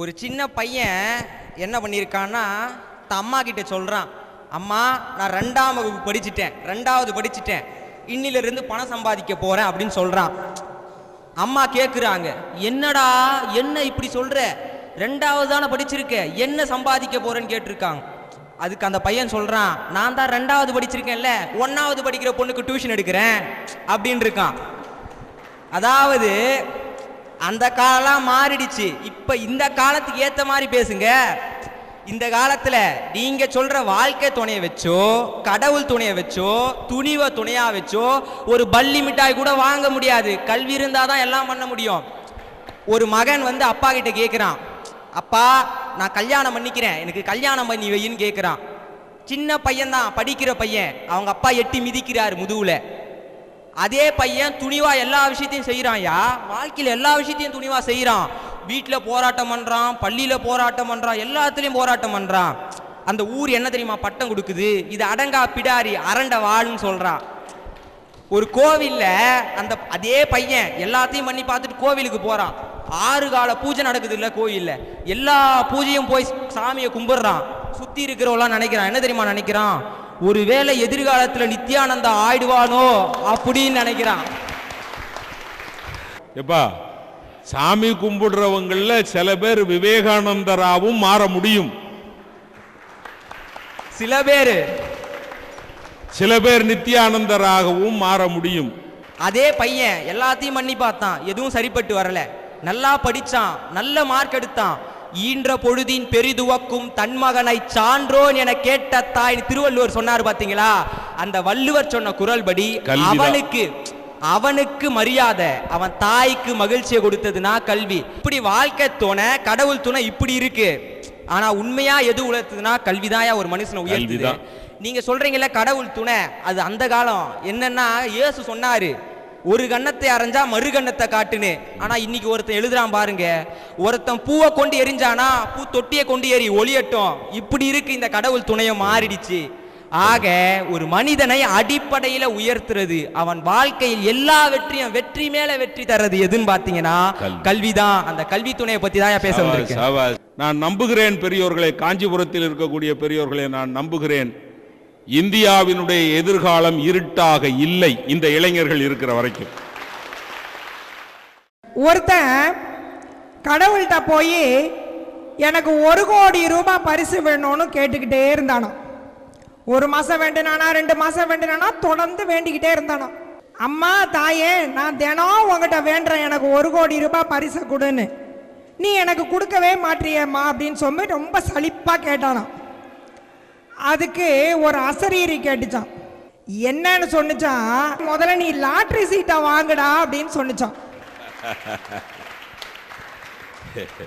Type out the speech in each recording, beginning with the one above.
ஒரு சின்ன பையன் என்ன பண்ணியிருக்கான்னா தன் அம்மா கிட்ட சொல்கிறான் அம்மா நான் ரெண்டாம் வகுப்பு படிச்சிட்டேன் ரெண்டாவது படிச்சிட்டேன் இன்னிலிருந்து பணம் சம்பாதிக்க போகிறேன் அப்படின்னு சொல்கிறான் அம்மா கேட்குறாங்க என்னடா என்ன இப்படி சொல்கிற ரெண்டாவது தானே படிச்சிருக்க என்ன சம்பாதிக்க போகிறேன்னு கேட்டிருக்காங்க. அதுக்கு அந்த பையன் சொல்கிறான் நான் தான் ரெண்டாவது படிச்சிருக்கேன்ல ஒன்றாவது படிக்கிற பொண்ணுக்கு டியூஷன் எடுக்கிறேன் அப்படின்னு இருக்கான். அதாவது அந்த காலம்லாம் மாறிடுச்சு. இப்போ இந்த காலத்துக்கு ஏற்ற மாதிரி பேசுங்க. இந்த காலத்தில் நீங்க சொல்ற வாழ்க்கை துணையை வச்சோ கடவுள் துணையை வச்சோ துணிவை துணையா வச்சோ ஒரு பள்ளி மிட்டாய் கூட வாங்க முடியாது. கல்வி இருந்தாதான் எல்லாம் பண்ண முடியும். ஒரு மகன் வந்து அப்பா கிட்ட கேட்குறான் அப்பா நான் கல்யாணம் பண்ணிக்கிறேன். எனக்கு கல்யாணம் பண்ணி வையின்னு கேட்குறான் சின்ன பையன்தான் படிக்கிற பையன். அவங்க அப்பா எட்டி மிதிக்கிறார் முதுகுல. அதே பையன் துணிவா எல்லா விஷயத்தையும் செய்யறான்யா வாழ்க்கையில் எல்லா விஷயத்தையும் துணிவா செய்யறான் வீட்டில் போராட்டம் பண்றான் பள்ளியில போராட்டம் பண்றான் எல்லாத்துலயும் போராட்டம் பண்றான். அந்த ஊர் என்ன தெரியுமா? பட்டம் கொடுக்குது. இது அடங்கா பிடாரி அரண்ட வாள்னு சொல்றான். ஒரு கோவில்ல அந்த அதே பையன் எல்லாத்தையும் பண்ணி பார்த்துட்டு கோவிலுக்கு போறான். ஆறு கால பூஜை நடக்குது இல்ல கோயில்ல. எல்லா பூஜையும் போய் சாமியை கும்பிடுறான். சுத்தி இருக்கிறவெல்லாம் நினைக்கிறான். என்ன தெரியுமா நினைக்கிறான்? ஒருவேளை எதிர்காலத்துல நித்யானந்தா ஆயிடுவானோ அப்படின்னு நினைக்கிறான். எப்பா சாமி கும்பிடுறவங்கள சில பேர் விவேகானந்தராவும் மாற முடியும். சில பேரு. சில பேர் நித்யானந்தராகவும் மாற முடியும். அதே பையன் எல்லாத்தையும் பண்ணி பார்த்தான் எதுவும் சரிப்பட்டு வரல. நல்லா படிச்சான் நல்ல மார்க் எடுத்தான். ஈன்ற பொழுதின் பெரிதுவக்கும் தன் மகனை சான்றோன் என கேட்ட தாய் திருவள்ளுவர் சொன்னார் பாத்தீங்களா? அந்த வள்ளுவர் சொன்ன குரல்படி கல்விதான். அவனுக்கு அவனுக்கு மரியாதை அவன் தாய்க்கு மகிழ்ச்சியை கொடுத்ததுன்னா கல்வி. இப்படி வாழ்க்கை துணை கடவுள் துணை இப்படி இருக்கு. ஆனா உண்மையா எது உலர்த்துதுன்னா கல்விதாயா ஒரு மனுஷனை உயர்த்துது. நீங்க சொல்றீங்கல்ல கடவுள் துணை அது அந்த காலம். என்னன்னா இயேசு சொன்னாரு ஒரு கன்னத்தை அரைஞ்சா மறு கன்னத்தை காட்டுன்னு. ஆனா இன்னைக்கு ஒருத்தன் எழுதுறான் பாருங்க ஒருத்தன் பூவை கொண்டு எரிஞ்சானா பூ தொட்டியை கொண்டு எரி ஒளியட்டும். இப்படி இருக்கு இந்த கடவுள் துணையும் மாறிடுச்சு. ஆக ஒரு மனிதனை அடிப்படையில உயர்த்துறது அவன் வாழ்க்கையில் எல்லா வெற்றியும் வெற்றி மேல வெற்றி தர்றது எதுன்னு பாத்தீங்கன்னா கல்வி. கல்விதான். அந்த கல்வி துணையை பத்தி தான் பேச. நான் நம்புகிறேன் பெரியோர்களே. காஞ்சிபுரத்தில் இருக்கக்கூடிய பெரியோர்களே நான் நம்புகிறேன். இந்தியாவினுடைய எதிர்காலம் இருட்டாக இல்லை. இந்த இளைஞர்கள் இருக்கிற வரைக்கும். ஒருத்தன் கடவுள்கிட்ட போய் எனக்கு ஒரு கோடி ரூபாய் பரிசு வேணும்னு கேட்டுக்கிட்டே இருந்தானோ? ஒரு மாதம் வேண்டினானா ரெண்டு மாதம் வேண்டினானா தொடர்ந்து வேண்டிக்கிட்டே இருந்தானோ? அம்மா தாயே நான் தினம் உங்ககிட்ட வேண்டுறேன். எனக்கு ஒரு கோடி ரூபாய் பரிசு கொடுன்னு. நீ எனக்கு கொடுக்கவே மாட்டியம்மா அப்படின்னு சொல்லி ரொம்ப சலிப்பாக கேட்டானாம். அதுக்கு ஒரு அசரீரி கேட்டுச்சான் என்னன்னு சொன்னுச்சான் முதல்ல நீ லாட்ரி சீட்டை வாங்குடா அப்படின்னு சொன்னுச்சான்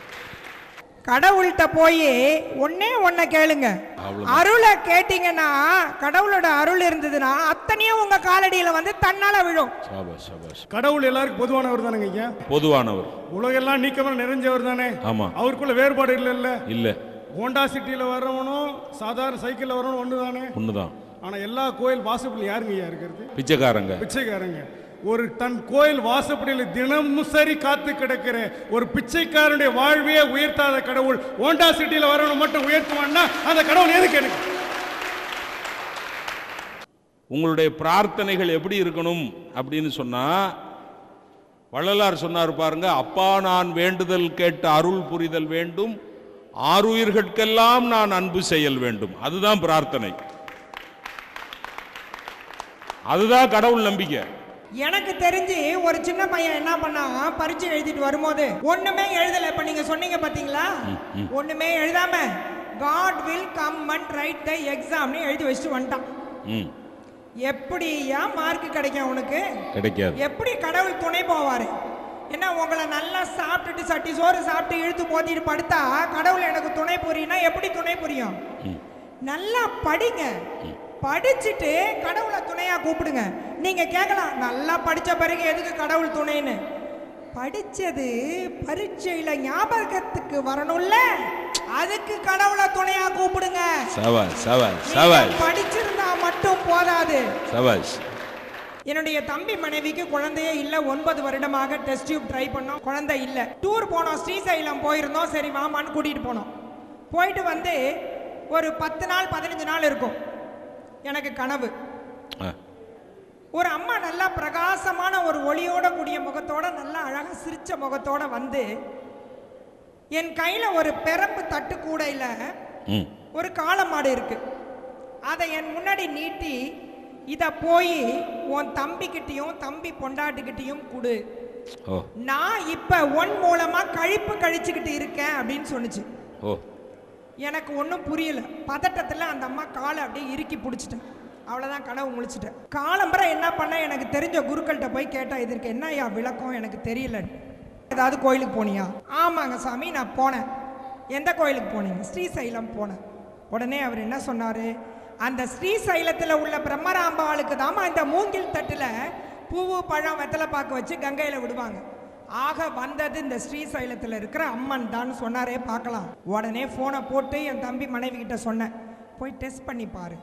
கடவுள்கிட்ட போய் ஒன்னே ஒன்ன கேளுங்க. அருளை கேட்டீங்கன்னா கடவுளோட அருள் இருந்ததுன்னா அத்தனையும் உங்க காலடியில வந்து தன்னால விழும். சபாஷ், சபாஷ். கடவுள் எல்லாருக்கும் பொதுவானவர் தானேங்க பொதுவானவர். உலகெல்லாம் நீக்கமாக நிறைஞ்சவர் தானே? ஆமா. அவருக்குள்ள வேறுபாடு இல்லைல்ல? இல்ல. ஹோண்டா சிட்டியில் வர்றவனும் சாதாரண சைக்கிளில் வர்றவனும் ஒன்று தானே ஒண்ணுதான். ஆனால் எல்லா கோயில் வாசப்படியில் யாருங்க ஐயா இருக்கிறது? பிச்சைக்காரங்க. பிச்சைக்காரங்க. ஒரு தன் கோயில் வாசப்படியில் தினமும் சரி காத்து கிடக்கிற ஒரு பிச்சைக்காரனுடைய வாழ்வையே உயர்த்தாத கடவுள் ஹோண்டா சிட்டியில் வரவனை மட்டும் உயர்த்துவான்னா அந்த கடவுள் எதுக்கு எனக்கு? உங்களுடைய பிரார்த்தனைகள் எப்படி இருக்கணும் அப்படின்னு சொன்னா வள்ளலார் சொன்னார் பாருங்க அப்பா நான் வேண்டுதல் கேட்ட அருள் புரிதல் வேண்டும் ஆறுயிர்கட்கெல்லாம் நான் அன்பு செய்யல் வேண்டும். அதுதான் பிரார்த்தனை. அதுதான் கடவுள் நம்பிக்கை. எனக்கு தெரிஞ்சு ஒரு சின்ன பையன் என்ன பண்ணான் பரீட்சை எழுதிட்டு வரும்போது ஒண்ணுமே எழுதல. இப்ப நீங்க சொன்னீங்க பாத்தீங்களா? ஒண்ணுமே எழுதாம God will come and write the எக்ஸாம்னு எழுதி வச்சுட்டு வந்துட்டான். ம். எப்படி ஏன் மார்க் கிடைக்கும் உனக்கு கிடைக்காது. எப்படி கடவுள் துணை போவாரு? என்ன உங்களை நல்லா சாப்பிட்டுட்டு சட்டி சோறு சாப்பிட்டு இழுத்து போத்திட்டு படுத்தா கடவுள் எனக்கு துணை புரியும்னா எப்படி துணை புரியும்? நல்லா படிங்க. படிச்சுட்டு கடவுளை துணையா கூப்பிடுங்க. நீங்க கேட்கலாம் நல்லா படிச்ச பிறகு எதுக்கு கடவுள் துணைன்னு? படிச்சது பரீட்சையில ஞாபகத்துக்கு வரணும்ல. அதுக்கு கடவுளை துணையா கூப்பிடுங்க. சவால் சவால் சவால். படிச்சிருந்தா மட்டும் போதாது. சவாஷ் என்னுடைய தம்பி மனைவிக்கு குழந்தையே இல்ல ஒன்பது வருடமாக டெஸ்ட் டியூப் ட்ரை பண்ணோம். குழந்தை இல்ல. டூர் போனோம் ஸ்ரீசைலம் போயிருந்தோம். சரி வாமான்னு கூட்டிட்டு போனோம். போயிட்டு வந்து ஒரு பத்து நாள் பதினஞ்சு நாள் இருக்கும். எனக்கு கனவு. ஒரு அம்மா நல்லா பிரகாசமான ஒரு ஒளியோட கூடிய முகத்தோட நல்லா அழகா சிரிச்ச முகத்தோட வந்து என் கையில ஒரு பெரம்பு தட்டு கூடையில ஒரு காளமாடு இருக்கு. அதை என் முன்னாடி நீட்டி இத போய் உன் தம்பிக்கிட்டயும் தம்பி பொண்டாட்டிக்கிட்டயும் கொடு. நான் இப்ப உன் மூலமா கழிப்பு கழிச்சுக்கிட்டு இருக்கேன் அப்படின்னு சொன்னுச்சு. ஓ. எனக்கு ஒன்றும் புரியல. பதட்டத்தில் அந்த அம்மா காலை அப்படியே இறுக்கி பிடிச்சிட்டேன் அவ்வளோதான் கனவு முழிச்சிட்டேன் காலம்பரை என்ன பண்ண எனக்கு தெரிஞ்ச குருக்கள்கிட்ட போய் கேட்டா இதற்கு என்ன ஐயா விளக்கம்? எனக்கு தெரியல. ஏதாவது கோயிலுக்கு போனியா? ஆமாங்க சாமி நான் போனேன். எந்த கோயிலுக்கு போனீங்க? ஸ்ரீசைலம் போனேன். உடனே அவர் என்ன சொன்னார்? அந்த ஸ்ரீசைலத்தில் உள்ள பிரம்மராம்பாளுக்கு தாமா இந்த மூங்கில் தட்டில் பூவு பழம் வெத்தலை பாக்கு வச்சு கங்கையில் விடுவாங்க. ஆக வந்தது இந்த ஸ்ரீசைலத்தில் இருக்கிற அம்மன் தான் சொன்னாரே பார்க்கலாம். உடனே ஃபோனை போட்டு என் தம்பி மனைவி கிட்ட சொன்னேன். போய் டெஸ்ட் பண்ணி பாரு.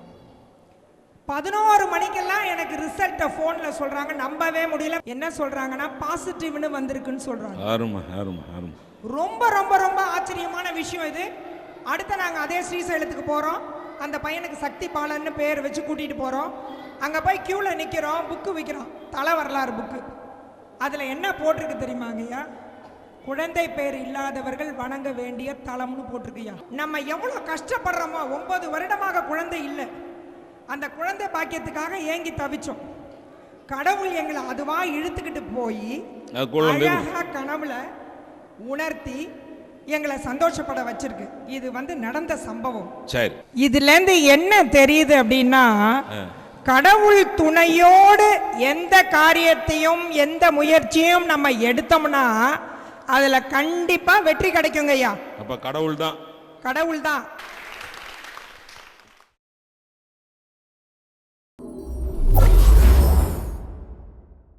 பதினோரு மணிக்கெல்லாம் எனக்கு ரிசல்ட்டை ஃபோனில் சொல்கிறாங்க நம்பவே முடியல. என்ன சொல்கிறாங்கன்னா பாசிட்டிவ்னு வந்திருக்குன்னு சொல்கிறாங்க ரொம்ப ரொம்ப ரொம்ப ஆச்சரியமான விஷயம் இது. அடுத்து நாங்கள் அதே ஸ்ரீசைலத்துக்கு போகிறோம் அந்த பையனுக்கு சக்தி பாலன்னு பேர் வச்சு கூட்டிகிட்டு போகிறோம் அங்கே போய் க்யூவில் நிற்கிறோம் புக்கு விற்கிறோம் தலை வரலாறு புக்கு அதில் என்ன போட்டிருக்கு தெரியுமாங்கய்யா குழந்தை பேர் இல்லாதவர்கள் வணங்க வேண்டிய தலம்னு போட்டிருக்குய்யா. நம்ம எவ்வளோ கஷ்டப்படுறோமோ ஒன்பது வருடமாக குழந்தை இல்லை. அந்த குழந்தை பாக்கியத்துக்காக ஏங்கி தவிச்சோம். கடவுள் எங்களை அதுவா இழுத்துக்கிட்டு போய் அது குழந்தை அழகா கனவுல உணர்த்தி எங்களை சந்தோஷப்பட வச்சிருக்கு. இது வந்து நடந்த சம்பவம். சரி. இதுல இருந்து என்ன தெரியுது அப்படின்னா கடவுள் துணையோடு எந்த காரியத்தையும் எந்த முயற்சியும் நம்ம எடுத்தோம்னா அதுல கண்டிப்பா வெற்றி கிடைக்குங்க ஐயா அப்ப கடவுள் தான் கடவுள் தான்